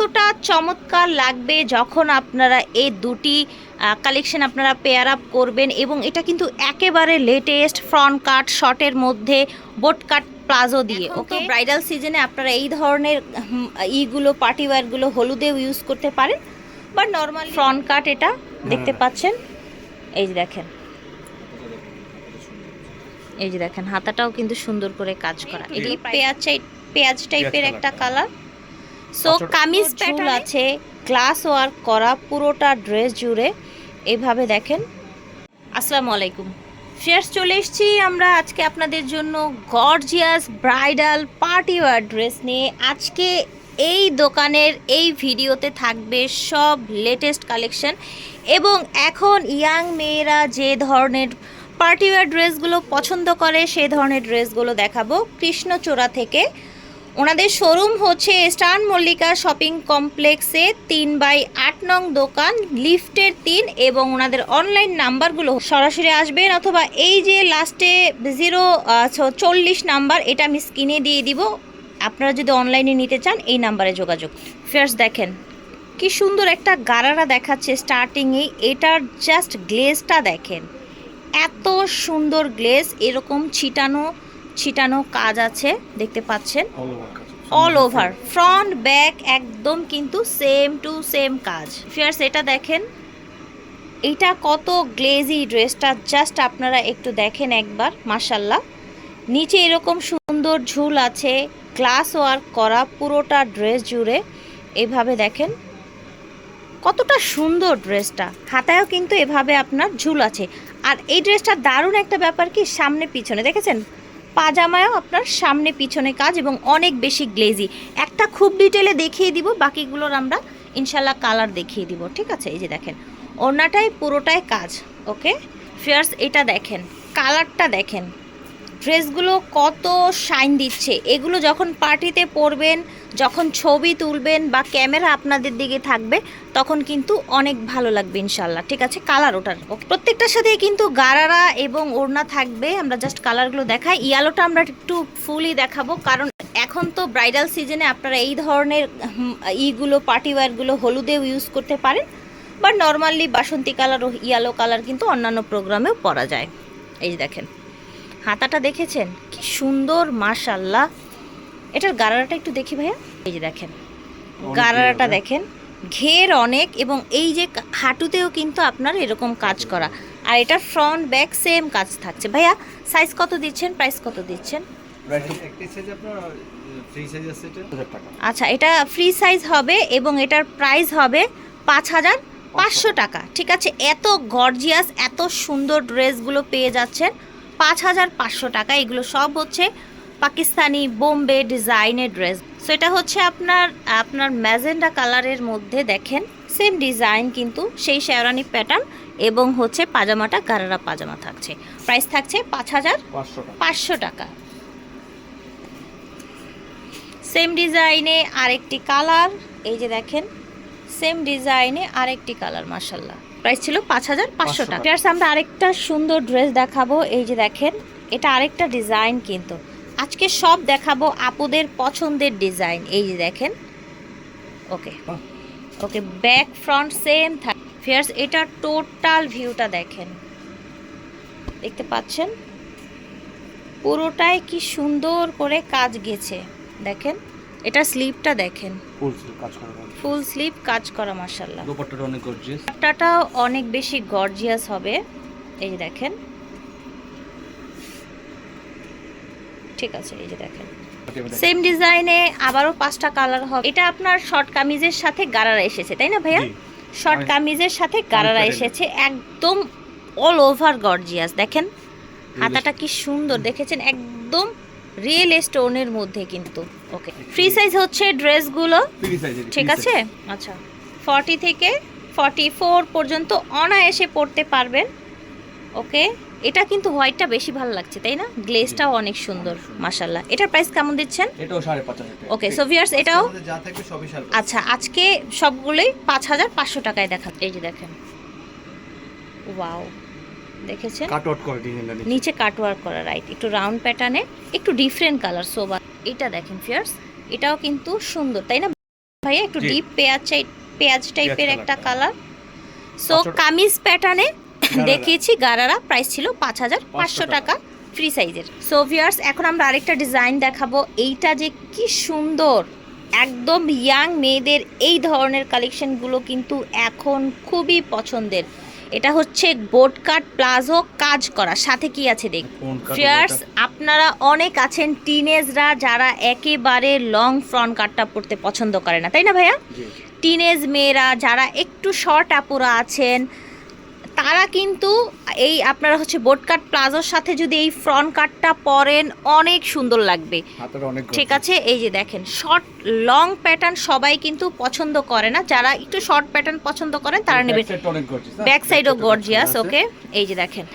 কতটা চমৎকার লাগবে যখন আপনারা এই দুটি কালেকশন আপনারা পেয়ার আপ করবেন এবং এটা কিন্তু একেবারে লেটেস্ট ফ্রন্ট কাট শর্টের মধ্যে বোট কাট প্লাজো দিয়ে ওকে ব্রাইডাল সিজনে আপনারা এই ধরনের ইগুলো পার্টি ওয়্যারগুলো হলুদেও ইউজ করতে পারেন বা নর্মাল ফ্রন্ট কাট এটা দেখতে পাচ্ছেন? এই যে দেখেন। এই যে দেখেন হাতাটাও কিন্তু সুন্দর করে কাজ করা। এটি পেঁয়াজ পেঁয়াজ টাইপের একটা কালার সো কামিজ প্যাটার্ন আছে গ্লাস ওয়ার্ক করা পুরোটা ড্রেস জুড়ে এইভাবে দেখেন। আসসালামু আলাইকুম। ফেয়ার্স চলে এসেছি আমরা আজকে আপনাদের জন্য gorgeous bridal party wear dress নিয়ে। আজকে এই দোকানের এই ভিডিওতে থাকবে সব লেটেস্ট কালেকশন এবং এখন ইয়াং মেয়েরা যে ধরনের পার্টি ওয়ার ড্রেসগুলো পছন্দ করে সেই ধরনের ড্রেসগুলো দেখাবো। কৃষ্ণচূড়া থেকে ওনাদের শোরুম হচ্ছে স্টান মল্লিকা শপিং কমপ্লেক্সে তিন বাই আট নং দোকান, লিফটের তিন এবং ওনাদের অনলাইন নাম্বারগুলো সরাসরি আসবেন অথবা এই যে লাস্টে জিরো চল্লিশ নাম্বার, এটা আমি স্ক্রিনে দিয়ে দিব। আপনারা যদি অনলাইনে নিতে চান, এই নাম্বারে যোগাযোগ। ফার্স্ট দেখেন, কি সুন্দর একটা গারারা দেখাচ্ছে স্টার্টিংয়ে এটার জাস্ট গ্লেজটা দেখেন। এত সুন্দর গ্লেজ এরকম ছিটানো ছিটানো কাজ আছে দেখতে পাচ্ছেন। অল ওভার ফ্রন্ট ব্যাক একদম কিন্তু সেম টু সেম কাজ। ফিয়ার্স এটা দেখেন এটা কত গ্লেজি ড্রেসটা জাস্ট আপনারা একটু দেখেন একবার মাসাল্লাহ নিচে এরকম সুন্দর ঝুল আছে গ্লাস ওয়ার্ক করা পুরোটা ড্রেস জুড়ে। এভাবে দেখেন কতটা সুন্দর ড্রেসটা হাতায়ও কিন্তু এভাবে আপনার ঝুল আছে। আর এই ড্রেসটা দারুণ একটা ব্যাপার কি সামনে পিছনে দেখেছেন? পাজামায়ও আপনার সামনে, পিছনে কাজ এবং অনেক বেশি গ্লেজি একটা খুব ডিটেলে দেখিয়ে দিব, বাকিগুলোর আমরা ইনশাল্লাহ কালার দেখিয়ে দিব, ঠিক আছে? এই যে দেখেন ওনাটাই পুরোটাই কাজ ওকে ফেয়ার্স এটা দেখেন কালারটা দেখেন। ড্রেসগুলো কত শাইন দিচ্ছে? এগুলো যখন পার্টিতে পরবেন, যখন ছবি তুলবেন বা ক্যামেরা আপনাদের দিকে থাকবে, তখন কিন্তু অনেক ভালো লাগবে ইনশাল্লাহ ঠিক আছে? কালার ওটার। প্রত্যেকটার সাথে কিন্তু গারারা এবং ওড়না থাকবে। আমরা জাস্ট কালারগুলো দেখাই। ইয়ালোটা আমরা একটু ফুলই দেখাবো। কারণ এখন তো ব্রাইডাল সিজনে আপনারা এই ধরনের ইগুলো পার্টি ওয়্যারগুলো হলুদেও ইউজ করতে পারেন। বা নর্মালি বাসন্তী কালার ও ইয়ালো কালার কিন্তু অন্যান্য প্রোগ্রামেও পরা যায়। এই দেখেন। হাতাটা দেখেছেন? কি সুন্দর মাশাল্লাহ এটার গারারাটা একটু দেখি ভাইয়া। এই যে দেখেন গারারাটা দেখেন। ঘের অনেক এবং এই যে হাঁটুতেও কিন্তু আপনার এরকম কাজ করা। আর এটার ফ্রন্ট ব্যাক সেম কাজ থাকছে। ভাইয়া সাইজ কত দিচ্ছেন? প্রাইস কত দিচ্ছেন? এটা? আচ্ছা এটা ফ্রি সাইজ হবে এবং এটার প্রাইস হবে পাঁচ হাজার পাঁচশো। টাকা। ঠিক আছে এত গর্জিয়াস এত সুন্দর ড্রেসগুলো পেয়ে যাচ্ছেন। পাঁচ হাজার পাঁচশো টাকা। এগুলো সব হচ্ছে পাকিস্তানি বোম্বে ডিজাইনের ড্রেস। সো এটা হচ্ছে আপনার আপনার ম্যাজেন্ডা কালারের মধ্যে দেখেন সেম ডিজাইন কিন্তু সেই শেওরানি প্যাটার্ন এবং হচ্ছে পাজামাটা গারারা পাজামা থাকছে। প্রাইস থাকছে পাঁচ হাজার পাঁচশো টাকা। পাঁচশো টাকা। সেম ডিজাইনে আরেকটি কালার এই যে দেখেন সেম ডিজাইনে আরেকটি কালার মার্শাল্লাহ প্রাইস ছিল পাঁচ হাজার পাঁচশো 500 টাকা। আমরা আরেকটা সুন্দর ড্রেস দেখাবো। এই যে দেখেন এটা আরেকটা ডিজাইন কিন্তু। আজকে সব দেখাবো আপুদের পছন্দের ডিজাইন। এই যে দেখেন okay okay back front same থাকে ফিয়ার্স এটা টোটাল ভিউটা দেখেন। দেখতে পাচ্ছেন? পুরোটাই কি সুন্দর করে কাজ গেছে। দেখেন এটা স্লিপটা দেখেন। ফুল কাজ করা ফুল স্লিপ কাজ করা মাসাল্লাহ দোপাট্টাটা অনেক গর্জিয়াস দুপাট্টাটাও অনেক বেশি গর্জিয়াস হবে। এই যে দেখেন। ঠিক আছে এই যে দেখেন। সেম ডিজাইনে আবারও পাঁচটা কালার হবে। এটা আপনার শর্ট কামিজের সাথে গারারা এসেছে তাই না ভাইয়া? শর্ট কামিজের সাথে গারারা এসেছে একদম অল ওভার গর্জিয়াস দেখেন হাতাটা কি সুন্দর দেখেছেন? একদম রিয়েল স্টোনের মধ্যে কিন্তু। ওকে ফ্রি সাইজ হচ্ছে ড্রেসগুলো ঠিক আছে? আচ্ছা। ফর্টি থেকে ফর্টি ফোর পর্যন্ত অনায়াসে পড়তে পারবেন। ওকে এটা কিন্তু হোয়াইটটা বেশি ভালো লাগছে তাই না? গ্লেজটাও অনেক সুন্দর মাসাল্লাহ এটার প্রাইস কেমন দিচ্ছেন? এটাও সাড়ে পাঁচ ওকে সো ভিউয়ার্স এটাও। আচ্ছা আজকে সবগুলোই পাঁচ হাজার পাঁচশো টাকায় দেখা এই যে দেখেন। ওয়াও দেখেছেন? নিচে। কাটওয়ার্ক করা রাইট একটু রাউন্ড প্যাটার্নে একটু ডিফারেন্ট কালার সোবা এটা দেখেন ফিয়ার্স এটাও কিন্তু সুন্দর তাই না? ভাইয়া একটু ডিপ পেঁয়াজ পেঁয়াজ টাইপের একটা কালার সো কামিজ প্যাটার্নে দেখিয়েছি গারারা প্রাইস ছিল পাঁচ হাজার পাঁচশো টাকা। ফ্রি সাইজের সো ভিয়ার্স এখন আমরা আরেকটা ডিজাইন দেখাবো এইটা যে কি সুন্দর একদম ইয়াং মেয়েদের এই ধরনের কালেকশনগুলো কিন্তু এখন খুবই পছন্দের। এটা হচ্ছে বোট কাট প্লাজো কাজ করা। সাথে কি আছে দেখ? ফিয়ার্স আপনারা অনেক আছেন টিনেজরা যারা একেবারে লং ফ্রন্ট কাটটা পড়তে পছন্দ করে না তাই না ভাইয়া? টিনেজ মেয়েরা যারা একটু শর্ট আপুরা আছেন তারা কিন্তু এই আপনারা হচ্ছে বোট কাট প্লাজোর সাথে যদি এই ফ্রন্ট কাটটা পরেন অনেক সুন্দর লাগবে। ঠিক আছে? এই যে দেখেন শর্ট লং প্যাটার্ন সবাই কিন্তু পছন্দ করে না। যারা একটু শর্ট প্যাটার্ন পছন্দ করেন তারা নেবেন ব্যাক সাইডও গর্জিয়াস ওকে এই যে দেখেন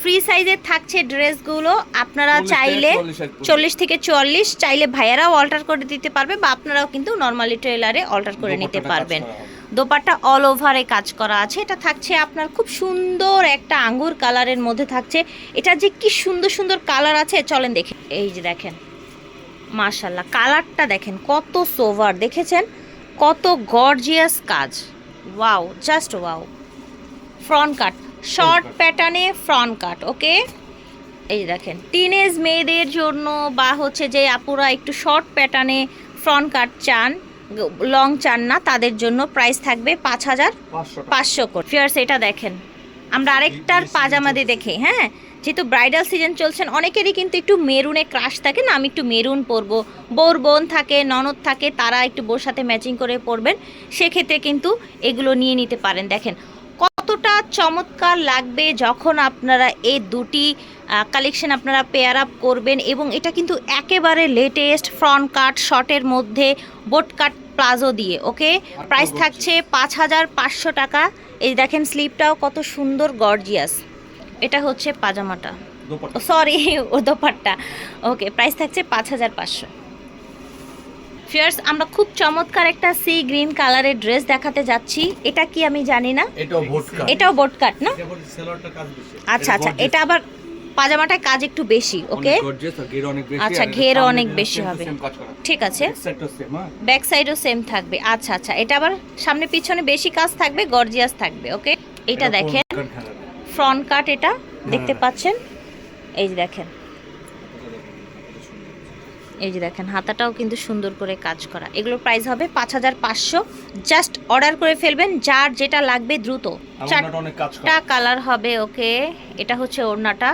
ফ্রি সাইজের থাকছে ড্রেসগুলো। আপনারা চাইলে চল্লিশ থেকে চুয়াল্লিশ চাইলে ভাইয়ারাও অল্টার করে দিতে পারবে বা আপনারাও কিন্তু নর্মালি ট্রেলারে অল্টার করে নিতে পারবেন। দোপাট্টা অল ওভারে কাজ করা আছে। এটা থাকছে আপনার খুব সুন্দর একটা আঙ্গুর কালারের মধ্যে থাকছে। এটা যে কি সুন্দর সুন্দর কালার আছে চলেন দেখে। এই যে দেখেন মাশাল্লাহ কালারটা দেখেন কত সোভার দেখেছেন? কত গর্জিয়াস কাজ। Wow just wow front cut short প্যাটার্নে ফ্রন্ট কাট ওকে এই যে দেখেন টিনেজ মেয়েদের জন্য বা হচ্ছে যে আপুরা একটু শর্ট প্যাটার্নে ফ্রন্ট কাট চান লং চান না তাদের জন্য প্রাইস থাকবে পাঁচ হাজার পাঁচশো কোট করে। ফিয়ার্স এটা দেখেন। আমরা আরেকটার পাজামা দিয়ে দেখি হ্যাঁ? যেহেতু ব্রাইডাল সিজন চলছেন অনেকেরই কিন্তু একটু মেরুনে ক্রাশ থাকে না আমি একটু মেরুন পরবো। বোর বোন থাকে ননদ থাকে তারা একটু বোর সাথে ম্যাচিং করে পরবেন। সেক্ষেত্রে কিন্তু এগুলো নিয়ে নিতে পারেন। দেখেন কতটা চমৎকার লাগবে যখন আপনারা এই দুটি কালেকশন আপনারা পেয়ার আপ করবেন এবং এটা কিন্তু একেবারে লেটেস্ট ফ্রন্ট কাট শর্টের মধ্যে বোট কাট প্লাজো দিয়ে ওকে প্রাইস থাকছে পাঁচ হাজার পাঁচশো টাকা। এই দেখেন স্লিপটাও কত সুন্দর গর্জিয়াস এটা হচ্ছে পাজামাটা। সরি ও দোপাট্টা। ওকে প্রাইস থাকছে পাঁচ হাজার পাঁচশো। ফিয়ার্স আমরা খুব চমৎকার একটা সি গ্রিন কালারের ড্রেস দেখাতে যাচ্ছি। এটা কি আমি জানি না? এটাও বোট কাট না? আচ্ছা আচ্ছা এটা আবার পাজামাটায় কাজ একটু বেশি ওকে গর্জিয়াস আর ঘের অনেক বেশি আচ্ছা, আর এটা ঘের অনেক বেশি হবে। ঠিক আছে। হ্যাঁ? ব্যাক সাইডও সেম থাকবে। আচ্ছা আচ্ছা এটা আবার সামনে পিছনে বেশি কাজ থাকবে গর্জিয়াস থাকবে ওকে এটা দেখেন। ফ্রন্ট কাট এটা দেখতে হ্যাঁ। পাচ্ছেন? এই যে দেখেন। এই যে দেখেন হাতাটাও কিন্তু সুন্দর করে কাজ করা। এগুলোর প্রাইস হবে পাঁচ হাজার পাঁচশো। জাস্ট অর্ডার করে ফেলবেন যার যেটা লাগবে দ্রুত। চারটা কালার হবে ওকে। এটা হচ্ছে ওড়নাটা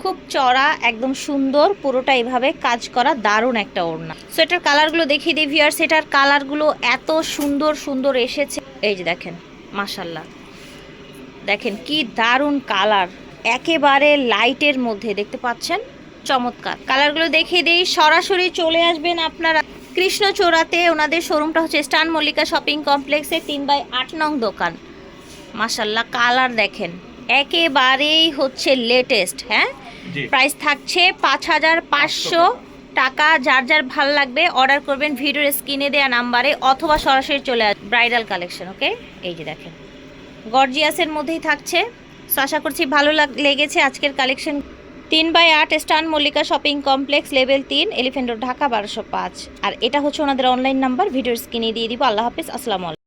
খুব চড়া একদম সুন্দর পুরোটা এভাবে কাজ করা দারুণ একটা ওড়না। সো এটার কালারগুলো দেখিয়ে দিই ভিউয়ার্স সেটার কালারগুলো এত সুন্দর সুন্দর এসেছে। এই যে দেখেন মাশাল্লাহ দেখেন কি দারুণ কালার একেবারে লাইটের মধ্যে দেখতে পাচ্ছেন? চমৎকার। কালারগুলো দেখিয়ে দিই সরাসরি চলে আসবেন আপনারা কৃষ্ণচূড়াতে। ওনাদের শোরুমটা হচ্ছে স্টান মল্লিকা শপিং কমপ্লেক্সে তিন বাই আট নং দোকান। মাশাল্লাহ কালার দেখেন একেবারেই হচ্ছে লেটেস্ট হ্যাঁ? প্রাইস থাকছে পাঁচ হাজার পাঁচশো টাকা। যার যার ভালো লাগবে অর্ডার করবেন ভিডিওর স্ক্রিনে দেওয়া নাম্বারে অথবা সরাসরি চলে আস ব্রাইডাল কালেকশন ওকে? এই যে দেখেন গর্জিয়াসের মধ্যেই থাকছে। সো আশা করছি ভালো লাগ লেগেছে আজকের কালেকশন। তিন বাই আট স্টান মল্লিকা শপিং কমপ্লেক্স, লেভেল তিন এলিফেন্ট রোড, ঢাকা বারোশো পাঁচ। আর এটা হচ্ছে ওনাদের অনলাইন নাম্বার ভিডিও স্ক্রিনে দিয়ে দিব। আল্লাহ হাফিজ, আসসালামু